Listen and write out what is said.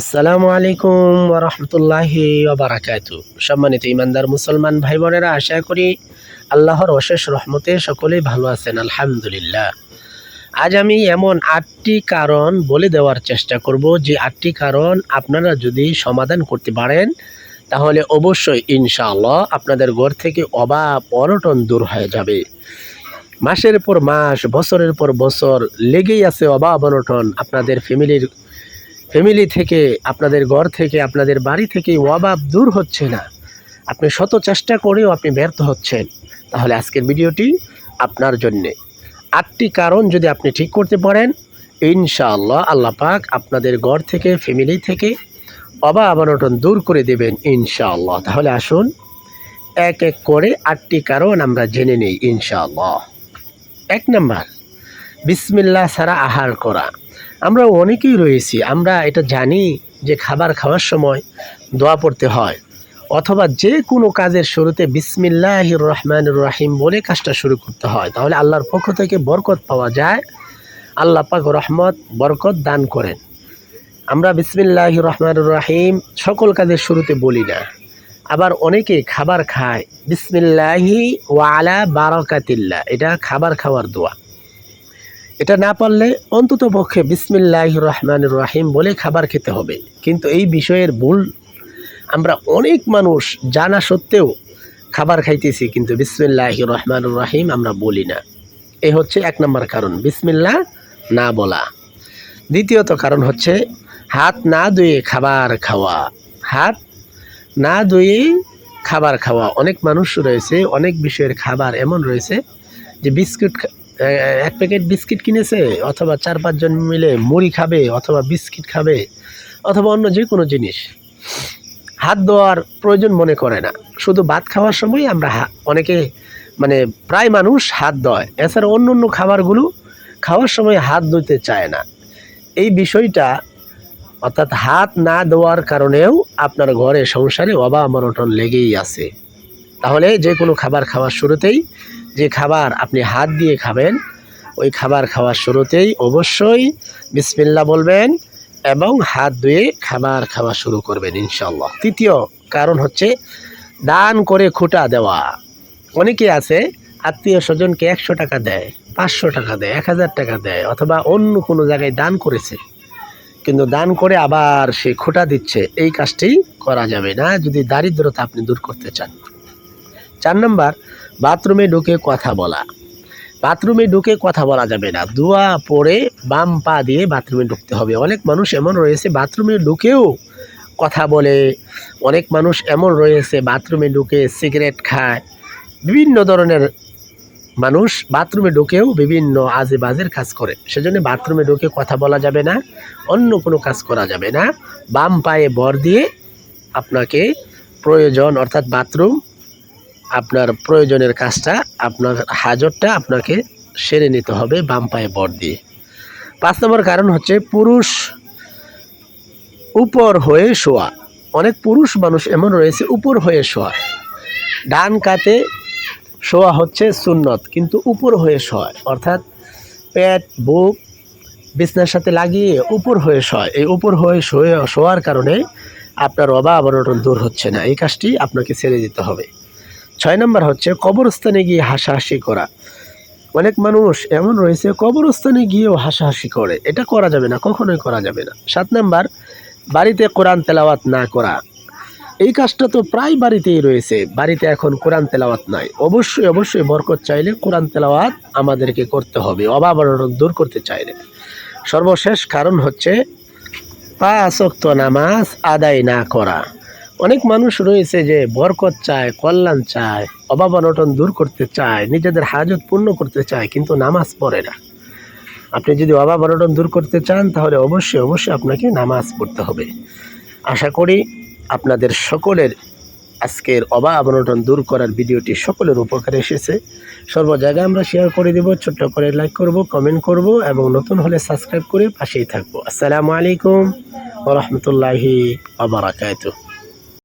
আসসালামু আলাইকুম ওরহমতুল্লাহি ওবরাকাতু সম্মানিত ইমানদার মুসলমান ভাই বোনেরা আশা করি আল্লাহর অশেষ রহমতে সকলেই ভালো আছেন, আলহামদুলিল্লাহ। আজ আমি এমন আটটি কারণ বলে দেওয়ার চেষ্টা করব যে আটটি কারণ আপনারা যদি সমাধান করতে পারেন, তাহলে অবশ্যই ইনশাআল্লাহ আপনাদের ঘর থেকে অভাব অনটন দূর হয়ে যাবে। মাসের পর মাস, বছরের পর বছর লেগেই আছে অভাব অনটন আপনাদের ফ্যামিলির ফ্যামিলি থেকে, আপনাদের ঘর থেকে, আপনাদের বাড়ি থেকে অভাব দূর হচ্ছে না। আপনি শত চেষ্টা করেও আপনি ব্যর্থ হচ্ছেন। তাহলে আজকের ভিডিওটি আপনার জন্যে। আটটি কারণ যদি আপনি ঠিক করতে পারেন, ইনশাআল্লাহ আল্লাহ পাক আপনাদের ঘর থেকে ফ্যামিলি থেকে অভাব অনটন দূর করে দেবেন ইনশাআল্লাহ। তাহলে আসুন, এক এক করে আটটি কারণ আমরা জেনে নিই ইনশাআল্লাহ। এক নাম্বার, বিসমিল্লাহ ছাড়া আহার করা। আমরা অনেকেই রয়েছি, আমরা এটা জানি যে খাবার খাওয়ার সময় দোয়া পড়তে হয়, অথবা যে কোনো কাজের শুরুতে বিসমিল্লাহ রহমান রাহিম বলে কাজটা শুরু করতে হয়, তাহলে আল্লাহর পক্ষ থেকে বরকত পাওয়া যায়, আল্লাহ পাক রহমত, বরকত দান করেন। আমরা বিসমিল্লাহ রহমান রাহিম সকল কাজের শুরুতে বলি না, আবার অনেকে খাবার খায়, বিসমিল্লাহি ওয়ালা বারকাতিল্লা এটা খাবার খাওয়ার দোয়া। এটা না পারলে অন্তত পক্ষে বিসমিল্লাহ রহমান রাহিম বলে খাবার খেতে হবে। কিন্তু এই বিষয়ের ভুল, আমরা অনেক মানুষ জানা সত্ত্বেও খাবার খাইতেছি, কিন্তু বিসমিল্লাহ রহমান রাহিম আমরা বলি না। এ হচ্ছে এক নম্বর কারণ বিসমিল্লাহ না বলা। দ্বিতীয়ত কারণ হচ্ছে হাত না ধুয়ে খাবার খাওয়া। হাত না ধুয়ে খাবার খাওয়া। অনেক মানুষ রয়েছে, অনেক বিষয়ের খাবার এমন রয়েছে যে বিস্কুট এক প্যাকেট বিস্কিট কিনেছে, অথবা চার পাঁচজন মিলে মুড়ি খাবে, অথবা বিস্কিট খাবে, অথবা অন্য যে কোনো জিনিস। হাত ধোয়ার প্রয়োজন মনে করে না। শুধু ভাত খাওয়ার সময় আমরা অনেকে মানে প্রায় মানুষ হাত ধোয়। এছাড়া অন্য অন্য খাবারগুলো খাওয়ার সময় হাত ধুতে চায় না। এই বিষয়টা, অর্থাৎ হাত না দেওয়ার কারণেও আপনার ঘরে সংসারে অভাব অনটন লেগেই আছে। তাহলে যে কোনো খাবার খাওয়ার শুরুতেই যে খাবার আপনি হাত দিয়ে খাবেন, ওই খাবার খাওয়ার শুরুতেই অবশ্যই বিসমিল্লা বলবেন এবং হাত ধুয়ে খাবার খাওয়া শুরু করবেন ইনশাল্লাহ তৃতীয় কারণ হচ্ছে দান করে খুঁটা দেওয়া। অনেকে আছে, আত্মীয় স্বজনকে একশো টাকা দেয়, পাঁচশো টাকা দেয়, এক হাজার টাকা দেয়, অথবা অন্য কোনো জায়গায় দান করেছে। কিন্তু দান করে আবার সে খোটা দিচ্ছে, এই কাজটি করা যাবে না। যদি দারিদ্রতা আপনি দূর করতে চান। চার নম্বর, বাথরুমে ঢুকে কথা বলা। বাথরুমে ঢুকে কথা বলা যাবে না। দোয়া পরে বাম পা দিয়ে বাথরুমে ঢুকতে হবে। অনেক মানুষ এমন রয়েছে, বাথরুমে ঢুকেও কথা বলে। অনেক মানুষ এমন রয়েছে, বাথরুমে ঢুকে সিগারেট খায়। বিভিন্ন ধরনের মানুষ বাথরুমে ঢুকেও বিভিন্ন আজে বাজের কাজ করে। সেজন্য বাথরুমে ঢুকে কথা বলা যাবে না, অন্য কোনো কাজ করা যাবে না। বাম পায়ে বর দিয়ে আপনাকে প্রয়োজন, অর্থাৎ বাথরুম আপনার প্রয়োজনের কাজটা, আপনার হাজতটা আপনাকে সেরে নিতে হবে বাম পায়ে বর দিয়ে। পাঁচ নম্বর কারণ হচ্ছে পুরুষ উপর হয়ে শোয়া। অনেক পুরুষ মানুষ এমন রয়েছে, উপর হয়ে শোয়া। ডান কাতে শোয়া হচ্ছে সুন্নত, কিন্তু উপর হয়ে শোয়। অর্থাৎ পেট, বুক, বিছনার সাথে লাগিয়ে উপর হয়ে শোয়। এই উপর হয়ে শোয়ে, শোয়ার কারণে আপনার অভাব অনটন দূর হচ্ছে না। এই কাজটি আপনাকে ছেড়ে দিতে হবে। ছয় নম্বর হচ্ছে, কবরস্থানে গিয়ে হাসাহাসি করা। অনেক মানুষ এমন রয়েছে, কবরস্থানে গিয়েও হাসাহাসি করে। এটা করা যাবে না, কখনোই করা যাবে না। সাত নাম্বার, বাড়িতে কোরআন তেলাওয়াত না করা। এই কাজটা তো প্রায় বাড়িতেই রয়েছে, বাড়িতে এখন কোরআন তেলাওয়াত নাই। অবশ্যই অবশ্যই বরকত চাইলে কোরআন তেলাওয়াত আমাদেরকে করতে হবে, অভাব দূর করতে চাইলে। সর্বশেষ কারণ হচ্ছে, পাঁচ নামাজ আদায় না করা। অনেক মানুষ রয়েছে যে বরকত চায়, কল্যাণ চায়, অভাব অনটন দূর করতে চায়, নিজেদের হাজত পূর্ণ করতে চায়, কিন্তু নামাজ পড়ে না। আপনি যদি অভাব অনটন দূর করতে চান, তাহলে অবশ্যই অবশ্যই আপনাকে নামাজ পড়তে হবে। আশা করি আপনাদের সকলের আজকের অভাব অনটন দূর করার ভিডিওটি সকলের উপকারে এসেছে। সর্ব জায়গায় আমরা শেয়ার করে দেব, ছোট্ট করে লাইক করব কমেন্ট করব, এবং নতুন হলে সাবস্ক্রাইব করে পাশেই থাকব। আসসালামু আলাইকুম ওরহমতুল্লাহি আবরাকাতুহ